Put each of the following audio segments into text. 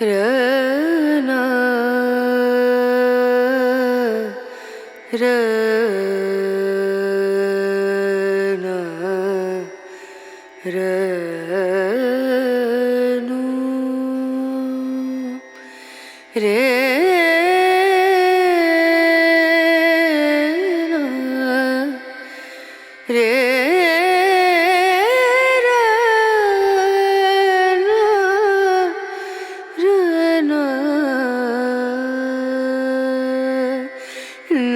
रना रना रनु रे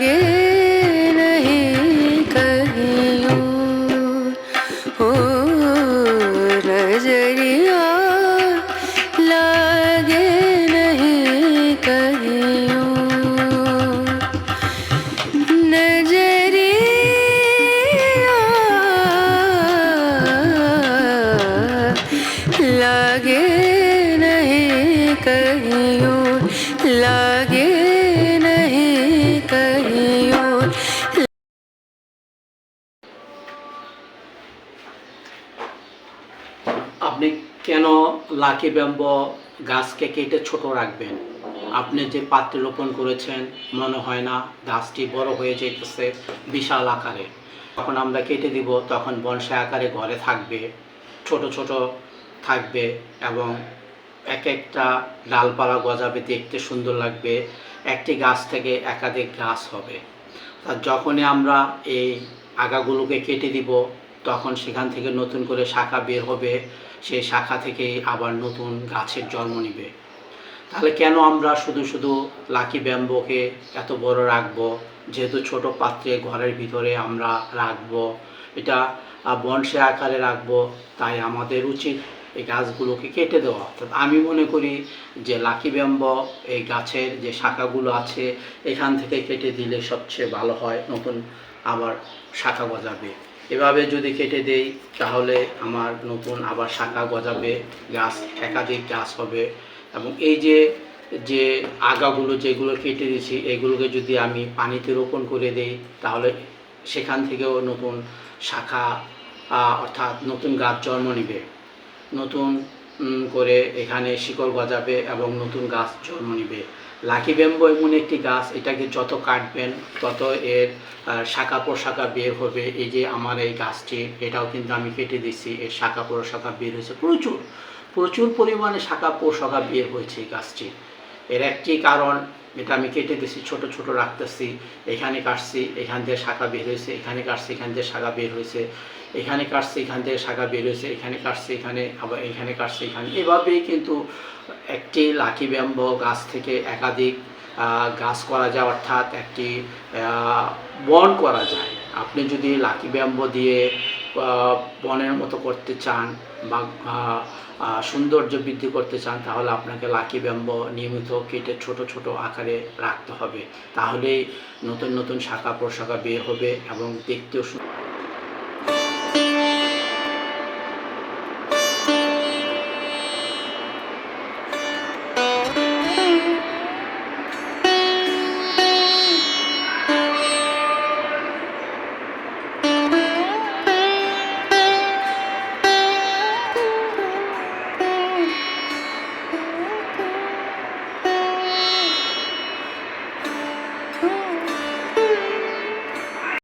लागे नहीं कहीं और ओ नजरिया लागे नहीं कहीं और नजरिया लागे नहीं कहीं और लागे আপনি কেন লাকি ব্যাম্ব গাছকে কেটে ছোট রাখবেন? আপনি যে পাত্রে রোপণ করেছেন, মনে হয় না গাছটি বড় হয়ে যেতেছে বিশাল আকারে। যখন আমরা কেটে দিব, তখন বনসাই আকারে ঘরে থাকবে, ছোট ছোট থাকবে এবং এক একটা ডালপালা গজাবে, দেখতে সুন্দর লাগবে, একটি গাছ থেকে একাধিক গাছ হবে। তা যখনই আমরা এই আগাগুলোকে কেটে দিব তখন সেখান থেকে নতুন করে শাখা বের হবে সেই শাখা থেকেই আবার নতুন গাছের জন্ম নেবে। তাহলে কেন আমরা শুধু শুধু লাকি ব্যাম্বোকে এত বড় রাখব? যেহেতু ছোট পাত্রে ঘরের ভিতরে আমরা রাখব, এটা বনসে আকারে রাখব, তাই আমাদের উচিত এই গাছগুলোকে কেটে দেওয়া। অর্থাৎ আমি মনে করি যে লাকি ব্যাম্ব এই গাছের যে শাখাগুলো আছে, এখান থেকে কেটে দিলে সবচেয়ে ভালো হয়, নতুন আবার শাখা গজাবে। এভাবে যদি কেটে দেই, তাহলে আমার নতুন আবার শাখা গজাবে, গাছ, একাধিক গাছ হবে। এবং এই যে যে আগাগুলো যেগুলো কেটে দিয়েছি, এগুলোকে যদি আমি পানিতে রোপণ করে দেই, তাহলে সেখান থেকেও নতুন শাখা অর্থাৎ নতুন গাছ জন্ম নেবে। নতুন করে এখানে শিকড় গজাবে এবং নতুন গাছ জন্ম নেবে। লাকি ব্যাম্বো এমন একটি গাছ, এটাকে যত কাটবেন, তত এর শাখা প্রশাখা বের হবে। এই যে আমার এই গাছটি, এটাও কিন্তু আমি কেটে দিচ্ছি এর শাখা প্রশাখা বের হয়েছে। প্রচুর প্রচুর পরিমাণে শাখা প্রশাখা বের হয়েছে এই গাছটি। এর একটি কারণ, এটা আমি কেটে দিচ্ছি ছোট ছোট রাখতেছি, এখানে কাটছি, এখান থেকে শাখা বের হয়েছে, এখানে কাটছি, এখান থেকে শাখা বের হয়েছে। এখানে কাটছে এখান থেকে শাখা বের হয়েছে এখানে কাটছে এখানে আবার এখানে কাটছে এখানে। এভাবেই কিন্তু একটি লাকি ব্যাম্ব গাছ থেকে একাধিক গাছ করা যায় অর্থাৎ একটি বন করা যায়। আপনি যদি লাকি ব্যাম্ব দিয়ে বনের মতো করতে চান বা সৌন্দর্য বৃদ্ধি করতে চান তাহলে আপনাকে লাকি ব্যাম্ব নিয়মিত কেটে ছোট ছোট আকারে রাখতে হবে। তাহলেই নতুন নতুন শাখা প্রশাখা বের হবে এবং দেখতেও